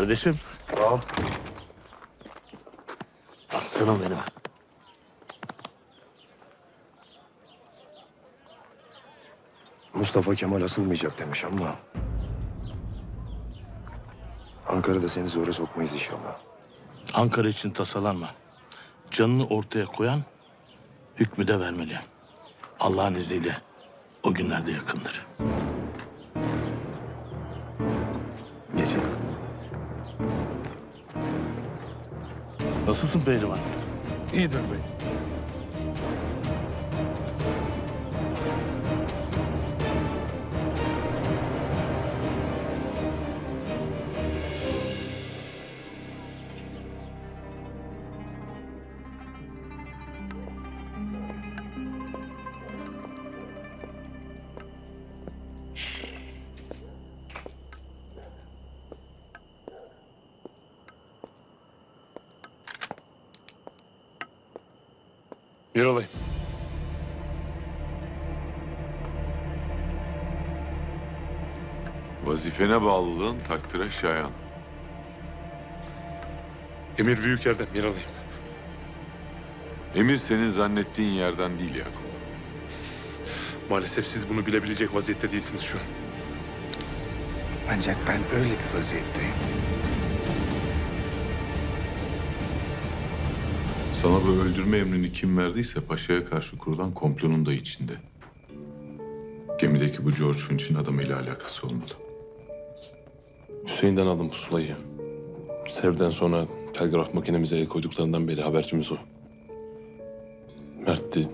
Kardeşim. Ol. Aslanım benim. Mustafa Kemal asılmayacak demiş ama... Ankara'da seni zora sokmayız inşallah. Ankara için tasalanma. Canını ortaya koyan hükmü de vermeli. Allah'ın izniyle o günlerde yakındır. Nasılsın pehlivan? İyidir bey. Bir olayım. Vazifene bağlılığın takdire şayan. Emir Büyüker'den bir alayım. Emir senin zannettiğin yerden değil Yakup. Maalesef siz bunu bilebilecek vaziyette değilsiniz şu an. Ancak ben öyle bir vaziyetteyim. Sana bu öldürme emrini kim verdiyse paşaya karşı kurulan komplonun da içinde. Gemideki bu George Finch'in adamıyla alakası olmalı. Hüseyin'den aldım pusulayı. Sev'den sonra telgraf makinemize el koyduklarından beri habercimiz o. Mert'ti.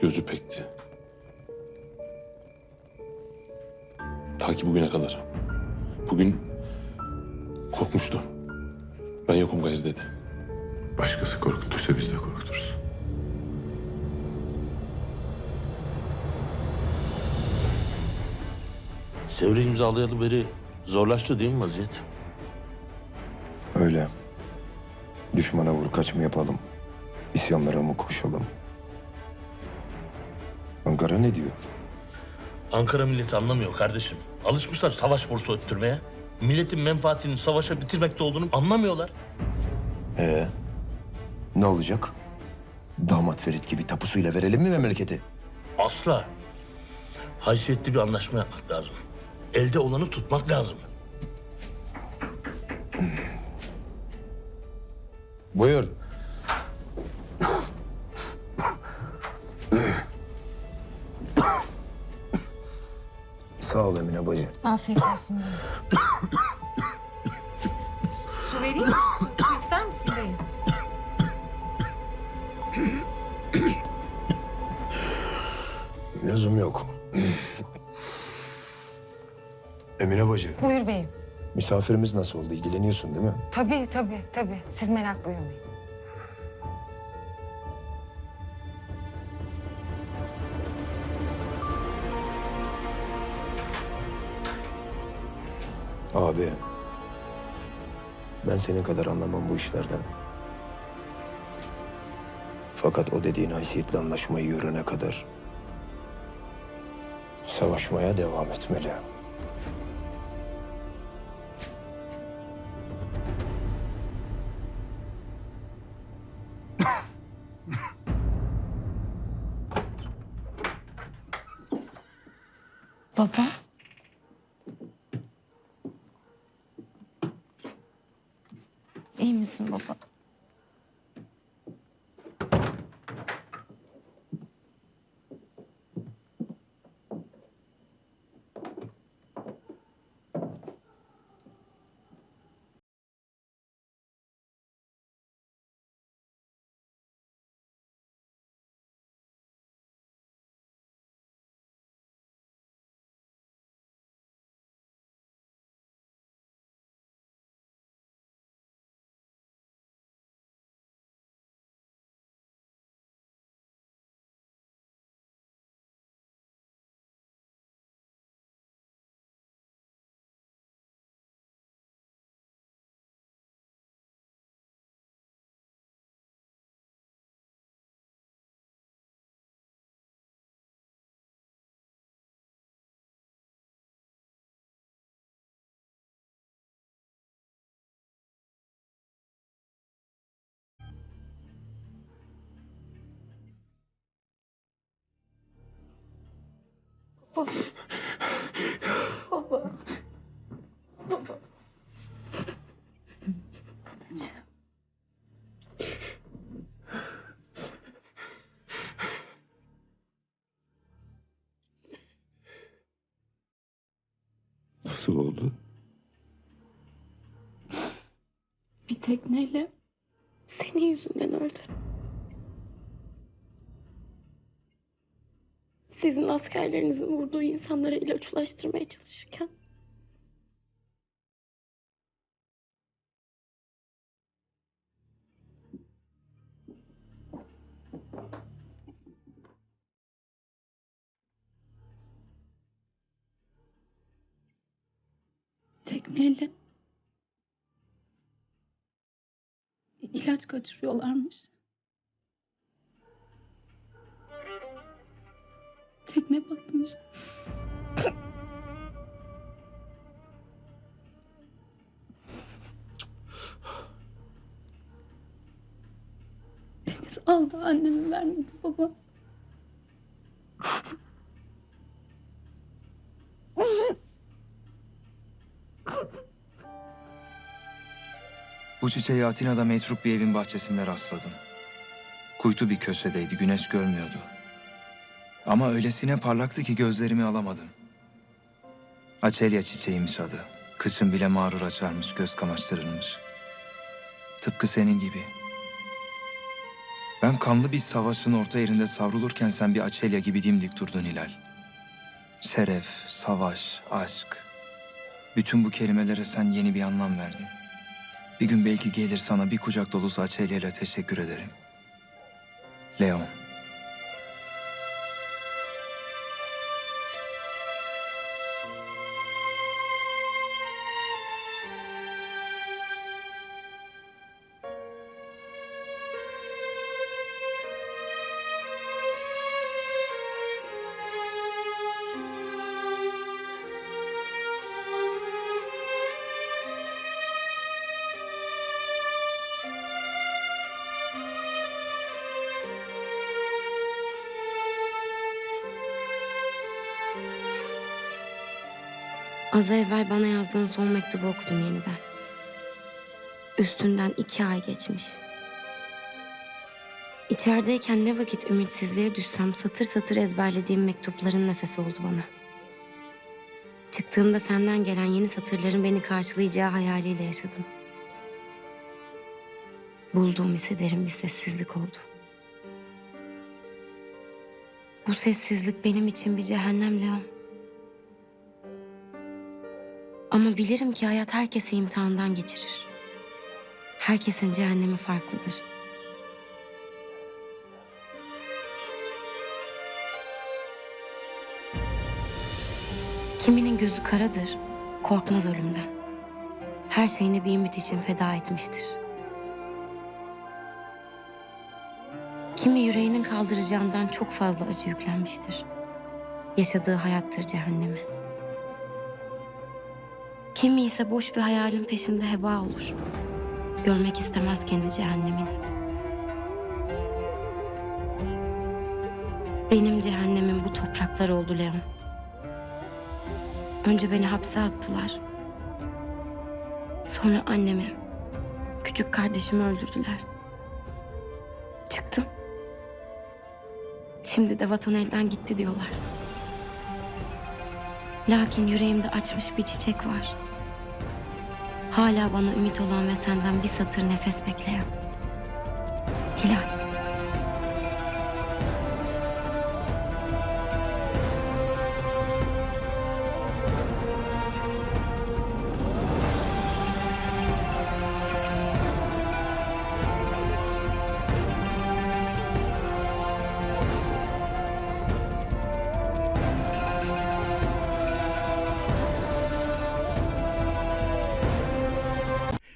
Gözü pekti. Ta ki bugüne kadar. Bugün korkmuştu. Ben yokum gayrı dedi. Başkası korkuttuysa biz de korkuturuz. Sevri imzalayalı beri zorlaştı değil mi vaziyet? Öyle. Düşmana vur kaç mı yapalım? İsyanlara mı koşalım? Ankara ne diyor? Ankara milleti anlamıyor kardeşim. Alışmışlar savaş borsu öttürmeye. Milletin menfaatinin savaşa bitirmekte olduğunu anlamıyorlar. Ee, ne olacak? Damat Ferit gibi tapusuyla verelim mi memleketi? Asla. Haysiyetli bir anlaşma yapmak lazım. Elde olanı tutmak lazım. Buyur. Sağ ol Emine bacı. Afiyet olsun. Bacı, Buyur beyim. misafirimiz nasıl oldu? İlgileniyorsun değil mi? Tabii tabii tabii. Siz merak buyurmayın. Abi, ben senin kadar anlamam bu işlerden. Fakat o dediğin haysiyetli anlaşmayı yürüne kadar savaşmaya devam etmeli. İyi misin baba? Nasıl oldu? Bir tekneyle senin yüzünden öldü. Sizin askerlerinizin vurduğu insanlara ilaç ulaştırmaya çalışırken tekneyle ilaç götürüyorlarmış. Tekne batmış. Deniz aldı annemi vermedi baba. Bu çiçeği Atina'da metruk bir evin bahçesinde rastladım. Kuytu bir köşedeydi, güneş görmüyordu. Ama öylesine parlaktı ki gözlerimi alamadım. Açelya çiçeğiymiş adı. Kışın bile mağrur açarmış, göz kamaştırırmış. Tıpkı senin gibi. Ben kanlı bir savaşın orta yerinde savrulurken sen bir Açelya gibi dimdik durdun Hilal. Şeref, savaş, aşk. Bütün bu kelimelere sen yeni bir anlam verdin. Bir gün belki gelir sana bir kucak dolusu Açelya ile teşekkür ederim. Leon. Az evvel bana yazdığın son mektubu okudum yeniden. Üstünden iki ay geçmiş. İçerideyken ne vakit ümitsizliğe düşsem satır satır ezberlediğim mektupların nefesi oldu bana. Çıktığımda senden gelen yeni satırların beni karşılayacağı hayaliyle yaşadım. Bulduğum ise derin bir sessizlik oldu. Bu sessizlik benim için bir cehennem Leon. Ama bilirim ki hayat herkesi imtihandan geçirir. Herkesin cehennemi farklıdır. Kiminin gözü karadır, korkmaz ölümden. Her şeyini bir ümit için feda etmiştir. Kimi yüreğinin kaldıracağından çok fazla acı yüklenmiştir. Yaşadığı hayattır cehennemi. Kimi ise boş bir hayalin peşinde heba olur. Görmek istemez kendi cehennemini. Benim cehennemim bu topraklar oldu Leon. Önce beni hapse attılar. Sonra annemi, küçük kardeşimi öldürdüler. Çıktım. Şimdi de vatan elden gitti diyorlar. Lakin yüreğimde açmış bir çiçek var. Hala bana ümit olan ve senden bir satır nefes bekleyen. Hilal.